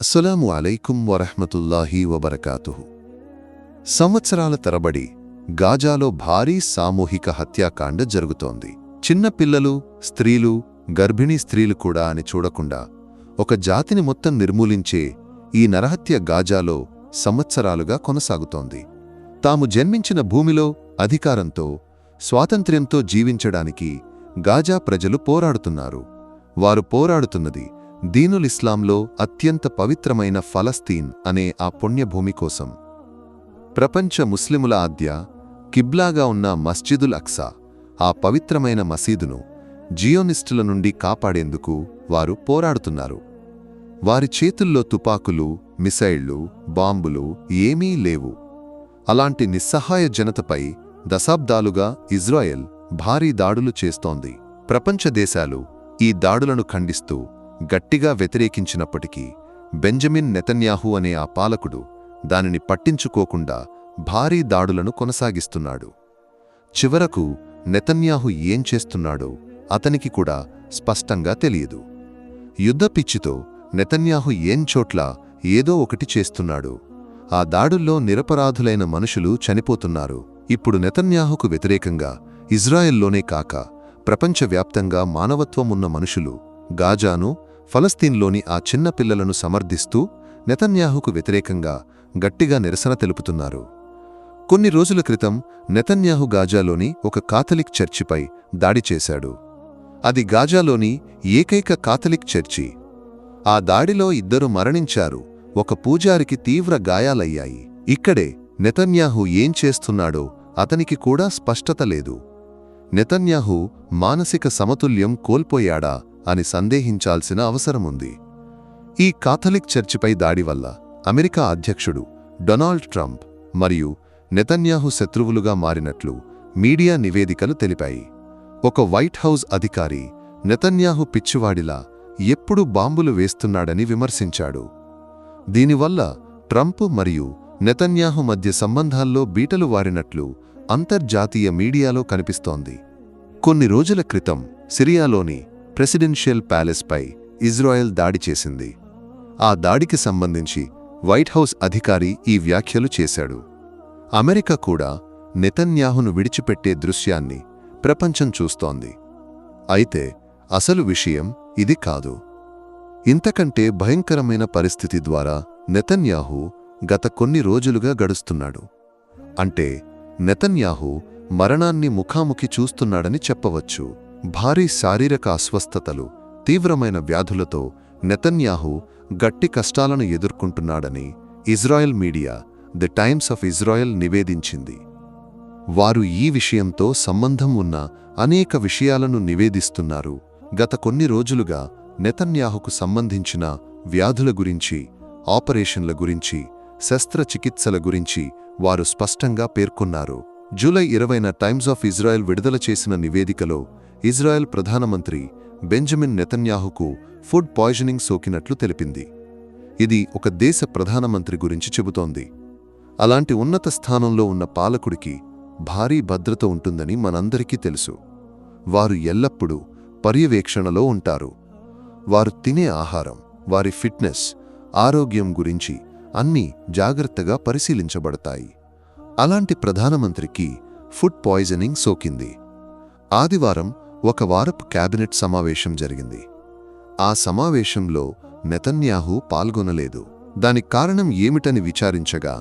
అస్సలం అలైకుం వరహ్మతుల్లాహి వబర్కాతు సంవత్సరాల తరబడి గాజాలో భారీ సామూహిక హత్యాకాండ జరుగుతోంది. చిన్న పిల్లలు స్త్రీలు గర్భిణీ స్త్రీలు కూడా అని చూడకుండా ఒక జాతిని మొత్తం నిర్మూలించే ఈ నరహత్య గాజాలో సంవత్సరాలుగా కొనసాగుతోంది. తాము జన్మించిన భూమిలో అధికారంతో స్వాతంత్ర్యంతో జీవించడానికి గాజా ప్రజలు పోరాడుతున్నారు. వారు పోరాడుతున్నది దీనులిస్లాంలో అత్యంత పవిత్రమైన ఫలస్తీన్ అనే ఆ పుణ్యభూమి కోసం. ప్రపంచ ముస్లిముల ఆద్య కిబ్లాగా ఉన్న మస్జిదుల్ అక్సా ఆ పవిత్రమైన మసీదును జియోనిస్టుల నుండి కాపాడేందుకు వారు పోరాడుతున్నారు. వారి చేతుల్లో తుపాకులు మిసైళ్ళు బాంబులు ఏమీ లేవు. అలాంటి నిస్సహాయ జనతపై దశాబ్దాలుగా ఇజ్రాయెల్ భారీ దాడులు చేస్తోంది. ప్రపంచ దేశాలు ఈ దాడులను ఖండిస్తూ గట్టిగా వ్యతిరేకించినప్పటికీ బెంజమిన్ నెతన్యాహు అనే ఆ పాలకుడు దానిని పట్టించుకోకుండా భారీ దాడులను కొనసాగిస్తున్నాడు. చివరకు నెతన్యాహు ఏం చేస్తున్నాడో అతనికి కూడా స్పష్టంగా తెలియదు. యుద్ధ పిచ్చితో నెతన్యాహు ఏం చోట్ల ఏదో ఒకటి చేస్తున్నాడు. ఆ దాడుల్లో నిరపరాధులైన మనుషులు చనిపోతున్నారు. ఇప్పుడు నెతన్యాహుకు వ్యతిరేకంగా ఇజ్రాయెల్లోనే కాక ప్రపంచవ్యాప్తంగా మానవత్వమున్న మనుషులు గాజాను ఫలస్తీన్లోని ఆ చిన్న పిల్లలను సమర్థిస్తూ నెతన్యాహుకు వ్యతిరేకంగా గట్టిగా నిరసన తెలుపుతున్నారు. కొన్ని రోజుల క్రితం నెతన్యాహు గాజాలోని ఒక కాథలిక్ చర్చిపై దాడి చేశాడు. అది గాజాలోని ఏకైక కాథలిక్ చర్చి. ఆ దాడిలో ఇద్దరు మరణించారు ఒక పూజారికి తీవ్ర గాయాలయ్యాయి. ఇక్కడే నెతన్యాహు ఏం చేస్తున్నాడో అతనికి కూడా స్పష్టత లేదు. నెతన్యాహు మానసిక సమతుల్యం కోల్పోయాడా అని సందేహించాల్సిన అవసరముంది. ఈ కాథలిక్ చర్చిపై దాడి వల్ల అమెరికా అధ్యక్షుడు డొనాల్డ్ ట్రంప్ మరియు నెతన్యాహు శత్రువులుగా మారినట్లు మీడియా నివేదికలు తెలిపాయి. ఒక వైట్ హౌస్ అధికారి నెతన్యాహు పిచ్చివాడిలా ఎప్పుడు బాంబులు వేస్తున్నాడని విమర్శించాడు. దీనివల్ల ట్రంప్ మరియు నెతన్యాహు మధ్య సంబంధాల్లో బీటలు వారినట్లు అంతర్జాతీయ మీడియాలో కనిపిస్తోంది. కొన్ని రోజుల క్రితం సిరియాలోని ప్రెసిడెన్షియల్ ప్యాలెస్పై ఇజ్రాయెల్ దాడి చేసింది. ఆ దాడికి సంబంధించి వైట్ హౌస్ అధికారి ఈ వ్యాఖ్యలు చేశాడు. అమెరికా కూడా నెతన్యాహును విడిచిపెట్టే దృశ్యాన్ని ప్రపంచం చూస్తోంది. అయితే అసలు విషయం ఇది కాదు. ఇంతకంటే భయంకరమైన పరిస్థితి ద్వారా నెతన్యాహు గత కొన్ని రోజులుగా గడుస్తున్నాడు. అంటే నెతన్యాహు మరణాన్ని ముఖాముఖి చూస్తున్నాడని చెప్పవచ్చు. భారీ శారీరక అస్వస్థతలు తీవ్రమైన వ్యాధులతో నెతన్యాహు గట్టి కష్టాలను ఎదుర్కొంటున్నాడని Israel media the Times of Israel నివేదించింది. వారు ఈ విషయంతో సంబంధం ఉన్న అనేక విషయాలను నివేదిస్తున్నారు. గత కొన్ని రోజులుగా నెతన్యాహుకు సంబంధించిన వ్యాధుల గురించి ఆపరేషన్ల గురించి శస్త్రచికిత్సల గురించి వారు స్పష్టంగా పేర్కొన్నారు. జూలై ఇరవైన టైమ్స్ ఆఫ్ ఇజ్రాయెల్ విడుదల చేసిన నివేదికలో ఇజ్రాయెల్ ప్రధానమంత్రి బెంజమిన్ నెతన్యాహుకు ఫుడ్ పాయిజనింగ్ సోకినట్లు తెలిపింది. ఇది ఒక దేశ ప్రధానమంత్రి గురించి చెబుతోంది. అలాంటి ఉన్నత స్థానంలో ఉన్న పాలకుడికి భారీ భద్రత ఉంటుందని మనందరికీ తెలుసు. వారు ఎల్లప్పుడూ పర్యవేక్షణలో ఉంటారు. వారు తినే ఆహారం వారి ఫిట్నెస్ ఆరోగ్యం గురించి అన్నీ జాగ్రత్తగా పరిశీలించబడతాయి. అలాంటి ప్రధానమంత్రికి ఫుడ్ పాయిజనింగ్ సోకింది. ఆదివారం ఒక వారపు క్యాబినెట్ సమావేశం జరిగింది. ఆ సమావేశంలో నెతన్యాహు పాల్గొనలేదు. దానికి కారణం ఏమిటని విచారించగా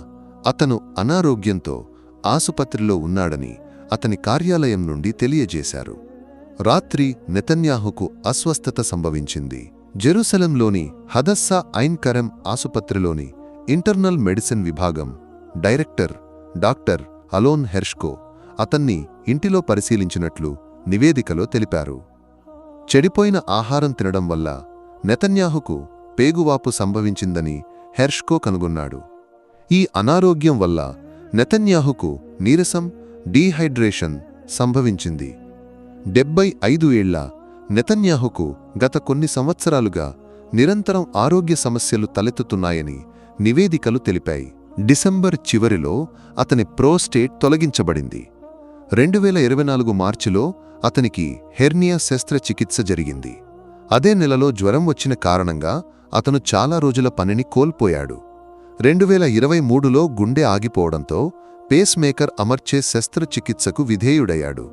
అతను అనారోగ్యంతో ఆసుపత్రిలో ఉన్నాడని అతని కార్యాలయం నుండి తెలియజేశారు. రాత్రి నెతన్యాహుకు అస్వస్థత సంభవించింది. జెరూసలంలోని హదస్సా ఐన్కరం ఆసుపత్రిలోని ఇంటర్నల్ మెడిసిన్ విభాగం డైరెక్టర్ డాక్టర్ అలోన్ హెర్ష్కో అతన్ని ఇంటిలో పరిశీలించినట్లు నివేదికలో తెలిపారు. చెడిపోయిన ఆహారం తినడం వల్ల నెతన్యాహుకు పేగువాపు సంభవించిందని హెర్ష్కో కనుగొన్నాడు. ఈ అనారోగ్యం వల్ల నెతన్యాహుకు నీరసం డీహైడ్రేషన్ సంభవించింది. డెబ్బై ఐదు ఏళ్ళ నెతన్యాహుకు గత కొన్ని సంవత్సరాలుగా నిరంతరం ఆరోగ్య సమస్యలు తలెత్తుతున్నాయని నివేదికలు తెలిపాయి. డిసెంబర్ చివరిలో అతని ప్రోస్టేట్ తొలగించబడింది. రెండు వేల ఇరవై నాలుగు మార్చిలో అతనికి హెర్నియా శస్త్రచికిత్స జరిగింది. అదే నెలలో జ్వరం వచ్చిన కారణంగా అతను చాలా రోజుల పనిని కోల్పోయాడు. రెండు వేల ఇరవై మూడులో గుండె ఆగిపోవడంతో పేస్ మేకర్ అమర్చే శస్త్రచికిత్సకు విధేయుడయ్యాడు.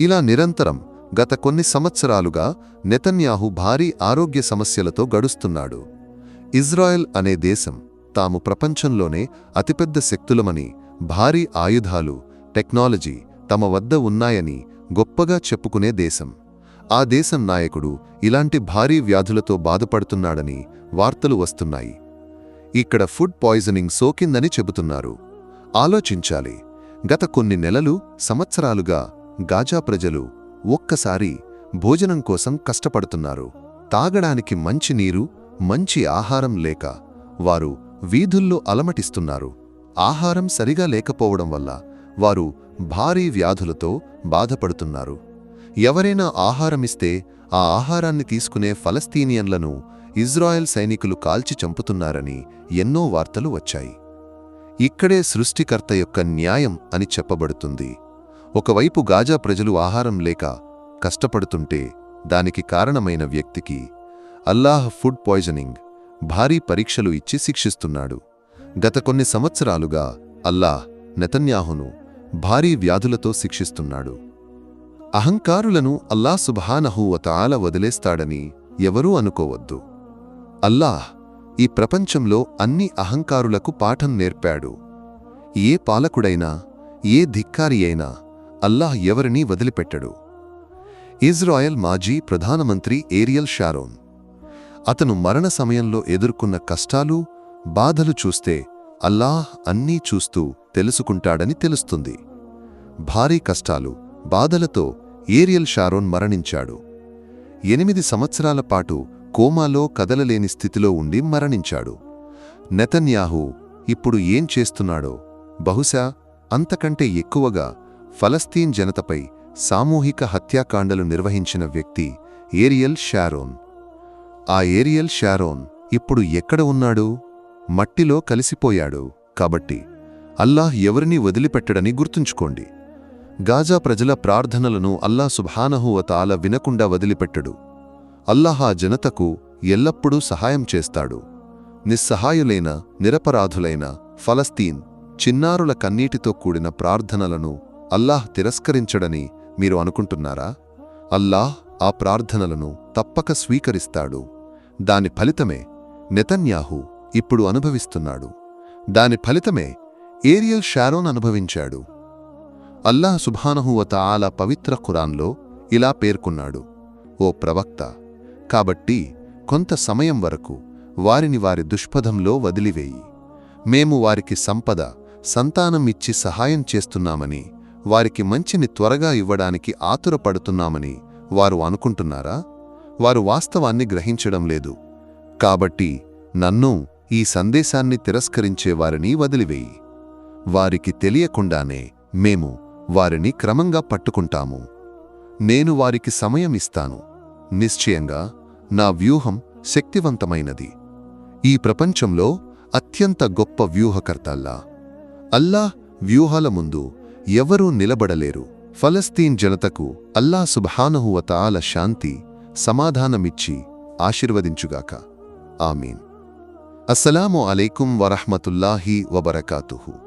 ఇలా నిరంతరం గత కొన్ని సంవత్సరాలుగా నెతన్యాహు భారీ ఆరోగ్య సమస్యలతో గడుస్తున్నాడు. ఇజ్రాయెల్ అనే దేశం తాము ప్రపంచంలోనే అతిపెద్ద శక్తులమని భారీ ఆయుధాలు టెక్నాలజీ తమ వద్ద ఉన్నాయని గొప్పగా చెప్పుకునే దేశం. ఆ దేశం నాయకుడు ఇలాంటి భారీ వ్యాధులతో బాధపడుతున్నాడని వార్తలు వస్తున్నాయి. ఇక్కడ ఫుడ్ పాయిజనింగ్ సోకిందని చెబుతున్నారు. ఆలోచించాలి. గత కొన్ని నెలలు సంవత్సరాలుగా గాజా ప్రజలు ఒక్కసారి భోజనం కోసం కష్టపడుతున్నారు. తాగడానికి మంచి నీరు మంచి ఆహారం లేక వారు వీధుల్లో అలమటిస్తున్నారు. ఆహారం సరిగా లేకపోవడం వల్ల వారు భారీ వ్యాధులతో బాధపడుతున్నారు. ఎవరైనా ఆహారమిస్తే ఆ ఆహారాన్ని తీసుకునే ఫలస్తీనియన్లను ఇజ్రాయెల్ సైనికులు కాల్చి చంపుతున్నారని ఎన్నో వార్తలు వచ్చాయి. ఇక్కడే సృష్టికర్త యొక్క న్యాయం అని చెప్పబడుతుంది. ఒకవైపు గాజా ప్రజలు ఆహారం లేక కష్టపడుతుంటే దానికి కారణమైన వ్యక్తికి అల్లాహ్ ఫుడ్ పాయిజనింగ్ భారీ పరీక్షలు ఇచ్చి శిక్షిస్తున్నాడు. గత కొన్ని సంవత్సరాలుగా అల్లాహ్ నెతన్యాహును భారీ వ్యాధులతో శిక్షిస్తున్నాడు. అహంకారులను అల్లా సుభానహువతాల వదిలేస్తాడని ఎవరూ అనుకోవద్దు. అల్లాహ్ ఈ ప్రపంచంలో అన్ని అహంకారులకు పాఠం నేర్పాడు. ఏ పాలకుడైనా ఏ ధిక్కారి అయినా అల్లాహ్ ఎవరినీ వదిలిపెట్టడు. ఇజ్రాయెల్ మాజీ ప్రధానమంత్రి ఏరియల్ షారోన్ అతను మరణ సమయంలో ఎదుర్కొన్న కష్టాలు బాధలు చూస్తే అల్లాహ్ అన్నీ చూస్తూ తెలుసుకుంటాడని తెలుస్తుంది. భారీ కష్టాలు బాధలతో ఏరియల్ షారోన్ మరణించాడు. ఎనిమిది సంవత్సరాల పాటు కోమాలో కదలలేని స్థితిలో ఉండి మరణించాడు. నెతన్యాహు ఇప్పుడు ఏం చేస్తున్నాడో బహుశా అంతకంటే ఎక్కువగా ఫలస్తీన్ జనతపై సామూహిక హత్యాకాండలు నిర్వహించిన వ్యక్తి ఏరియల్ షారోన్. ఆ ఏరియల్ షారోన్ ఇప్పుడు ఎక్కడ ఉన్నాడు? మట్టిలో కలిసిపోయాడు కాబట్టి అల్లాహ్ ఎవరినీ వదిలిపెట్టడని గుర్తుంచుకోండి. గాజా ప్రజల ప్రార్థనలను అల్లా సుభానహువతాల వినకుండా వదిలిపెట్టడు. అల్లాహ్ ఆ జనతకు ఎల్లప్పుడూ సహాయం చేస్తాడు. నిస్సహాయులైన నిరపరాధులైన ఫలస్తీన్ చిన్నారుల కన్నీటితో కూడిన ప్రార్థనలను అల్లాహ్ తిరస్కరించడని మీరు అనుకుంటున్నారా? అల్లాహ్ ఆ ప్రార్థనలను తప్పక స్వీకరిస్తాడు. దాని ఫలితమే నెతన్యాహు ఇప్పుడు అనుభవిస్తున్నాడు. దాని ఫలితమే ఏరియల్ షారోన్ అనుభవించాడు. అల్లాహ్ సుభానహువత ఆల పవిత్ర ఖురాన్లో ఇలా పేర్కొన్నాడు. ఓ ప్రవక్త కాబట్టి కొంత సమయం వరకు వారిని వారి దుష్పథంలో వదిలివేయి. మేము వారికి సంపద సంతానం ఇచ్చి సహాయం చేస్తున్నామని వారికి మంచిని త్వరగా ఇవ్వడానికి ఆతురపడుతున్నామని వారు అనుకుంటున్నారా? వారు వాస్తవాన్ని గ్రహించడం లేదు. కాబట్టి నన్ను ఈ సందేశాన్ని తిరస్కరించే వారిని వదిలివేయి. వారికి తెలియకుండానే మేము వారిని క్రమంగా పట్టుకుంటాము. నేను వారికి సమయం ఇస్తాను. నిశ్చయంగా నా వ్యూహం శక్తివంతమైనది. ఈ ప్రపంచంలో అత్యంత గొప్ప వ్యూహకర్తల్లా. అల్లా వ్యూహాల ముందు ఎవరూ నిలబడలేరు. ఫలస్తీన్ జనతకు అల్లా సుభానహువతాల శాంతి సమాధానమిచ్చి ఆశీర్వదించుగాక. ఆమీన్. అస్సలాము అలైకుం వరహ్మతుల్లాహి వబరకాతుహు.